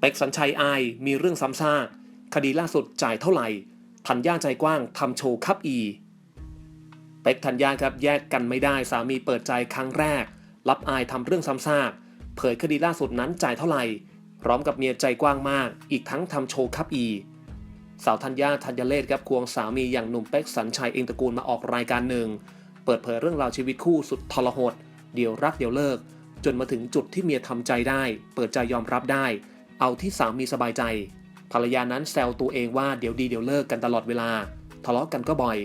เป็กสัญชัยอายมีเรื่องซ้ำซากคดีล่าสุดจ่ายเท่าไหร่ธัญญาใจกว้างทำโชว์คับอี เป็กธัญญาครับแยกกันไม่ได้สามีเปิดใจครั้งแรก รับอายทำเรื่องซ้ำซากเผยคดีล่าสุดนั้นจ่ายเท่าไหร่พร้อมกับเมียใจกว้างมาก อีกทั้งทำโชว์คับอีสาวธัญญาธัญเลศครับควงสามีอย่างหนุ่มเป็กสัญชัยเองตระกูลมาออกรายการหนึ่ง เปิดเผยเรื่องราวชีวิตคู่สุดทรหด เดี๋ยวรักเดี๋ยวเลิก จนมาถึงจุดที่เมียทำใจได้ เปิดใจยอมรับได้ เอาที่สามีสบายใจ ภรรยานั้นแซวตัวเองว่าเดี๋ยวดีเดี๋ยวเลิกกันตลอดเวลา ทะเลาะกันก็บ่อย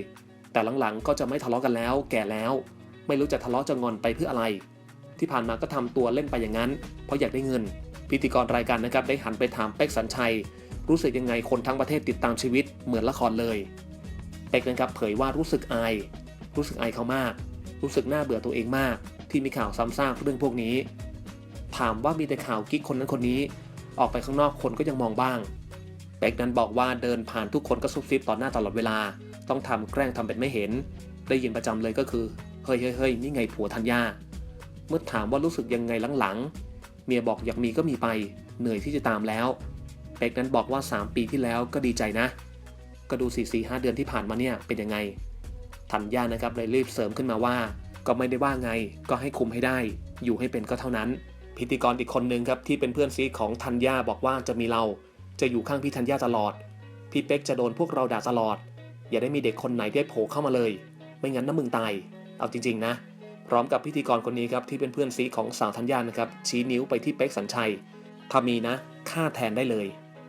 แต่หลังๆก็จะไม่ทะเลาะกันแล้ว แก่แล้ว ไม่รู้จะทะเลาะจะงอนไปเพื่ออะไร ที่ผ่านมาก็ทำตัวเล่นไปอย่างนั้น เพราะอยากได้เงิน พิธีกรรายการนะครับได้หันไปถามเป็กสัญชัย รู้สึกยังไงคนทั้งประเทศติดตามชีวิตเหมือนละครเลยเป็กนะครับเผยว่ารู้สึกอาย รู้สึกอายเขามาก รู้สึกน่าเบื่อตัวเองมาก ที่มีข่าวซ้ำซากเรื่องพวกนี้ ถามว่ามีแต่ข่าวกิ๊กคนนั้นคนนี้ ออกไปข้างนอกคนก็ยังมองบ้างเป็กนั้นบอกว่าเดินผ่านทุกคนก็ซุบซิบต่อหน้าตลอดเวลา ต้องทำแกล้งทำเป็นไม่เห็น ได้ยินประจำเลยก็คือเฮ้ยเฮ้ยเฮ้ยนี่ไงผัวธัญญาเมื่อถามว่ารู้สึกยังไงหลังๆ เมียบอกอยากมีก็มีไป เหนื่อยที่จะตามแล้ว เป็กนั้นบอกว่า 3 ปีที่แล้วก็ดีใจนะ ก็ดู4 4 5เดือนที่ผ่านมาเนี่ยเป็นยังไงธัญญานะครับเลยรีบเสริมขึ้นมาว่า ก็ไม่ได้ว่าไง ก็ให้คุมให้ได้ อยู่ให้เป็นก็เท่านั้น พิธีกรอีกคนหนึ่งครับที่เป็นเพื่อนซีของธัญญาบอกว่าจะมีเรา จะอยู่ข้างพี่ธัญญาตลอด พี่เป็กจะโดนพวกเราด่าตลอด อย่าได้มีเด็กคนไหนได้โผล่เข้ามาเลย ไม่งั้นน้ำมึงตาย เอาจริง ๆ นะ พร้อมกับพิธีกรคนนี้ครับที่เป็นเพื่อนซีของสาวธัญญานะครับชี้นิ้วไปที่เป็กสัญชัยถ้ามีนะฆ่าแทนได้เลย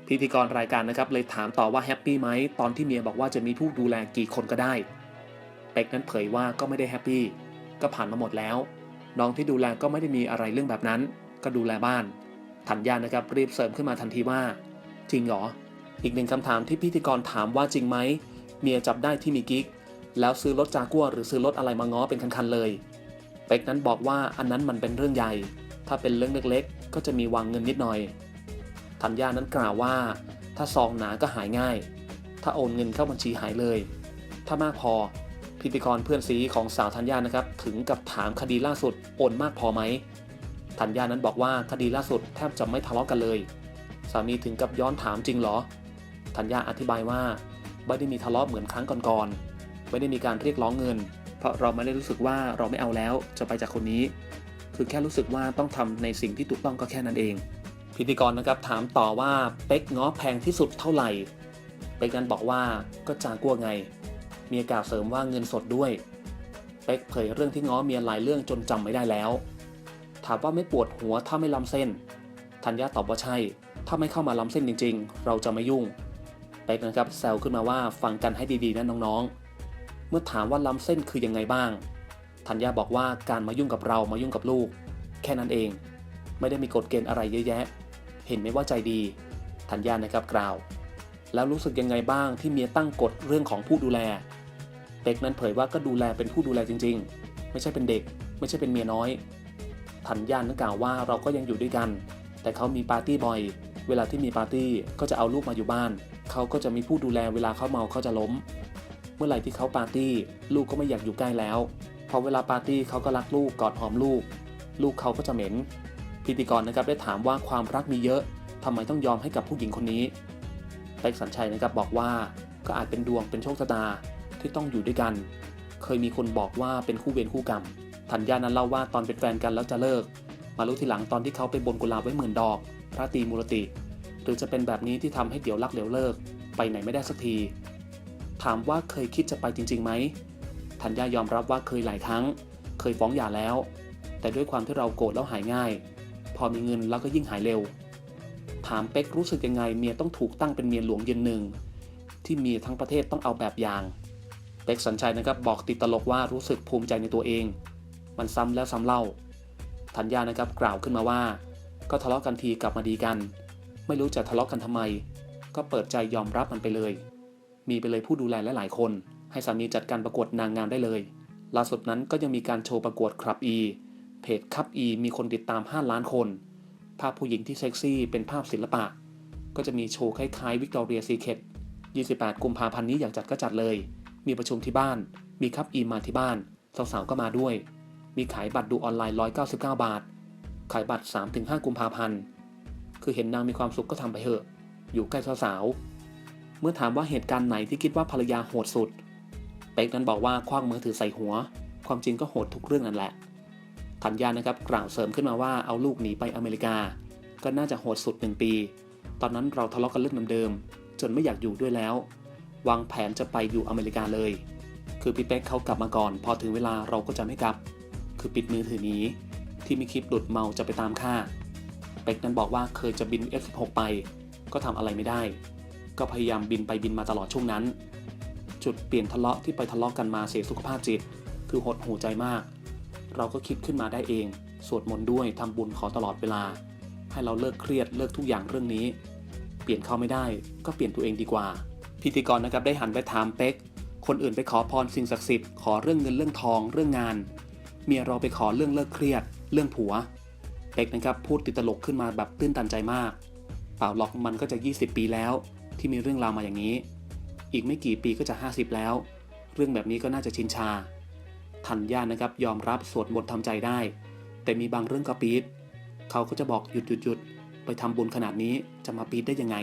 พิธีกรรายการนะครับเลยถามต่อว่าแฮปปี้ไหมตอนที่เมียบอกว่าจะมีผู้ดูแลกี่คนก็ได้ เป็กนั้นเผยว่าก็ไม่ได้แฮปปี้ก็ผ่านมาหมดแล้ว น้องที่ดูแลก็ไม่ได้มีอะไรเรื่องแบบนั้น ก็ดูแลบ้านธัญญานะครับรีบเสริมขึ้นมาทันทีว่า จริงเหรอ อีกหนึ่งคำถามที่พิธีกรถามว่าจริงไหมเมียจับได้ที่มีกิ๊ก แล้วซื้อรถจากัวหรือซื้อรถอะไรมาง้อเป็นคันๆเลยเป็กนั้นบอกว่าอันนั้นมันเป็นเรื่องใหญ่ ถ้าเป็นเรื่องเล็กๆ ก็จะมีวางเงินนิดหน่อยธัญญานั้นกล่าวว่า ถ้าซองหนาก็หายง่าย ถ้าโอนเงินเข้าบัญชีหายเลย ถ้ามากพอ พิธีกรเพื่อนซีของสาวธัญญานะครับ ถึงกับถามคดีล่าสุดโอนมากพอไหมธัญญานั้นบอกว่าคดีล่าสุดแทบจะไม่ทะเลาะกันเลย สามีถึงกับย้อนถามจริงเหรอธัญญาอธิบายว่าไม่ได้มีทะเลาะเหมือนครั้งก่อนๆไม่ได้มีการเรียกร้องเงิน เพราะเราไม่ได้รู้สึกว่าเราไม่เอาแล้วจะไปจากคนนี้ คือแค่รู้สึกว่าต้องทำในสิ่งที่ถูกต้องก็แค่นั้นเอง พิธีกรนะครับถามต่อว่าเป็กง้อแพงที่สุดเท่าไหร่เป็กนั้นบอกว่าก็จากัวไง เมียกล่าวเสริมว่าเงินสดด้วย เป็กเผยเรื่องที่ง้อเมียหลายเรื่องจนจำไม่ได้แล้ว ถามว่าไม่ปวดหัวถ้าไม่ล้ำเส้น ธัญญาตอบว่าใช่ ถ้าไม่เข้ามาล้ำเส้นจริง ๆ เราจะไม่ยุ่ง เป็กนะครับแซวขึ้นมาว่าฟังกันให้ดีๆนะน้องๆ เมื่อถามว่าล้ำเส้นคือยังไงบ้าง ธัญญาบอกว่าการมายุ่งกับเรามายุ่งกับลูก แค่นั้นเอง ไม่ได้มีกฎเกณฑ์อะไรเยอะแยะ เห็นไหมว่าใจดี ธัญญานะครับกล่าว แล้วรู้สึกยังไงบ้างที่เมียตั้งกฎเรื่องของผู้ดูแล เป็กนั้นเผยว่าก็ดูแลเป็นผู้ดูแลจริง ๆ ไม่ใช่เป็นเด็ก ไม่ใช่เป็นเมียน้อยธัญญานั้นกล่าวว่าเราก็ยังอยู่ด้วยกัน แต่เขามีปาร์ตี้บ่อย เวลาที่มีปาร์ตี้ก็จะเอาลูกมาอยู่บ้าน เขาก็จะมีผู้ดูแลเวลาเขาเมาเขาจะล้ม เมื่อไหร่ที่เขาปาร์ตี้ลูกก็ไม่อยากอยู่ใกล้แล้ว พอเวลาปาร์ตี้เขาก็รักลูกกอดหอมลูก ลูกเขาก็จะเหม็น พิธีกรนะครับได้ถามว่าความรักมีเยอะทำไมต้องยอมให้กับผู้หญิงคนนี้ ป็กสัญชัยนะครับบอกว่าก็อาจเป็นดวงเป็นโชคชะตาที่ต้องอยู่ด้วยกัน เคยมีคนบอกว่าเป็นคู่เวรคู่กรรมธัญญานั้นเล่าว่าตอนเป็นแฟนกันแล้วจะเลิก มารู้ทีหลังตอนที่เขาไปบนกุหลาบไว้หมื่นดอก พระตีมูรติ หรือจะเป็นแบบนี้ที่ทำให้เดี๋ยวรักเดี๋ยวเลิก ไปไหนไม่ได้สักที ถามว่าเคยคิดจะไปจริงๆไหมธัญญายอมรับว่าเคยหลายครั้ง เคยฟ้องหย่าแล้ว แต่ด้วยความที่เราโกรธแล้วหายง่าย พอมีเงินแล้วก็ยิ่งหายเร็ว ถามเป็กรู้สึกยังไงเมียต้องถูกตั้งเป็นเมียหลวงยืนหนึ่ง ที่เมียทั้งประเทศต้องเอาแบบอย่าง เป็กสัญชัยนะครับบอกติดตลกว่ารู้สึกภูมิใจในตัวเอง มันซ้ำแล้วซ้ำเล่าธัญญานะครับกล่าวขึ้นมาว่า ก็ทะเลาะกันทีกลับมาดีกัน ไม่รู้จะทะเลาะกันทำไม ก็เปิดใจยอมรับมันไปเลย มีไปเลยผู้ดูแลหลายๆคน ให้สามีจัดการประกวดนางงามได้เลยล่าสุดนั้นก็ยังมีการโชว์ประกวดครับอีเพจครับอีมีคนติดตาม 5 ล้านคน ภาพผู้หญิงที่เซ็กซี่เป็นภาพศิลปะ ก็จะมีโชว์คล้ายๆวิกตอเรียซีเคท28 กุมภาพันธ์นี้อยากจัดก็จัดเลย มีประชุมที่บ้าน มีคับอีมาที่บ้าน สาวๆ ก็มาด้วย มีขายบัตรดูออนไลน์ 199 บาท ขายบัตร 3-5 กุมภาพันธ์ คือเห็นนางมีความสุขก็ทำไปเถอะ อยู่ใกล้สาวๆ เมื่อถามว่าเหตุการณ์ไหนที่คิดว่าภรรยาโหดสุด เป็กนั้นบอกว่าคว้างมือถือใส่หัว ความจริงก็โหดทุกเรื่องนั่นแหละ ธัญญานะครับกล่าวเสริมขึ้นมาว่าเอาลูกหนีไปอเมริกา ก็น่าจะโหดสุดหนึ่งปี ตอนนั้นเราทะเลาะกันเรื่องเดิมๆจนไม่อยากอยู่ด้วยแล้ว วางแผนจะไปอยู่อเมริกาเลย คือพี่เป๊กเขากลับมาก่อน พอถึงเวลาเราก็จะไม่กลับ คือปิดมือถือหนี้ที่ม่คิดหลุดเมาจะไปตามฆ่าเป็กนั้นบอกว่าเคยจะบิน F16 ไป ก็ทำอะไรไม่ได้ ก็พยายามบินไปบินมาตลอดช่วงนั้น จุดเปลี่ยนทะเลาะที่ไปทะเลาะกันมาเสียสุขภาพจิต คือหดหูใจมาก เราก็คิดขึ้นมาได้เอง สวดมนต์ด้วยทำบุญขอตลอดเวลา ให้เราเลิกเครียดเลิกทุกอย่างเรื่องนี้ เปลี่ยนเขาไม่ได้ ก็เปลี่ยนตัวเองดีกว่า พิธีกรนะครับได้หันไปถามเป็กคนอื่นไปขอพรสิ่งศักดิ์สิทธิ์ขอเรื่องเงินเรื่องทองเรื่องงาน เมียเราไปขอเรื่องเลิกเครียด เรื่องผัวเป็กนะครับพูดติดตลกขึ้นมาแบบตื้นตันใจมากเปล่าหรอกมันก็จะ 20 ปีแล้ว ที่มีเรื่องราวมาอย่างนี้ อีกไม่กี่ปีก็จะ 50 แล้ว เรื่องแบบนี้ก็น่าจะชินชา ทันย่านะครับยอมรับสวดมนต์ทำใจได้ แต่มีบางเรื่องก็ปีดเขาก็จะบอกหยุดหยุดหยุดไปทำบุญขนาดนี้จะมาปีดได้ยังไง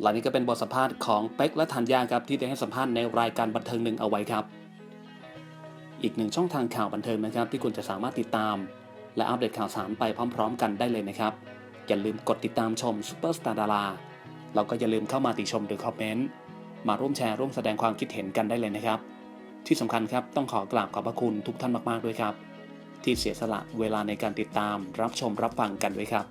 หลังนี้ก็เป็นบทสัมภาษณ์ของเป็กและธัญญาครับที่ได้ให้สัมภาษณ์ในรายการบันเทิงหนึ่งเอาไว้ครับ อีกหนึ่งช่องทางข่าวบันเทิงนะครับ ที่คุณจะสามารถติดตาม และอัปเดตข่าวสารไปพร้อม ๆ กันได้เลยนะครับ อย่าลืมกดติดตามชมซูเปอร์สตาร์ดาราแล้วก็อย่าลืมเข้ามาติชมหรือคอมเมนต์มาร่วมแชร์ร่วมแสดงความคิดเห็นกันได้เลยนะครับ ที่สำคัญครับต้องขอกราบขอบพระคุณทุกท่านมากๆด้วยครับ ที่เสียสละเวลาในการติดตามรับชมรับฟังกันด้วยครับ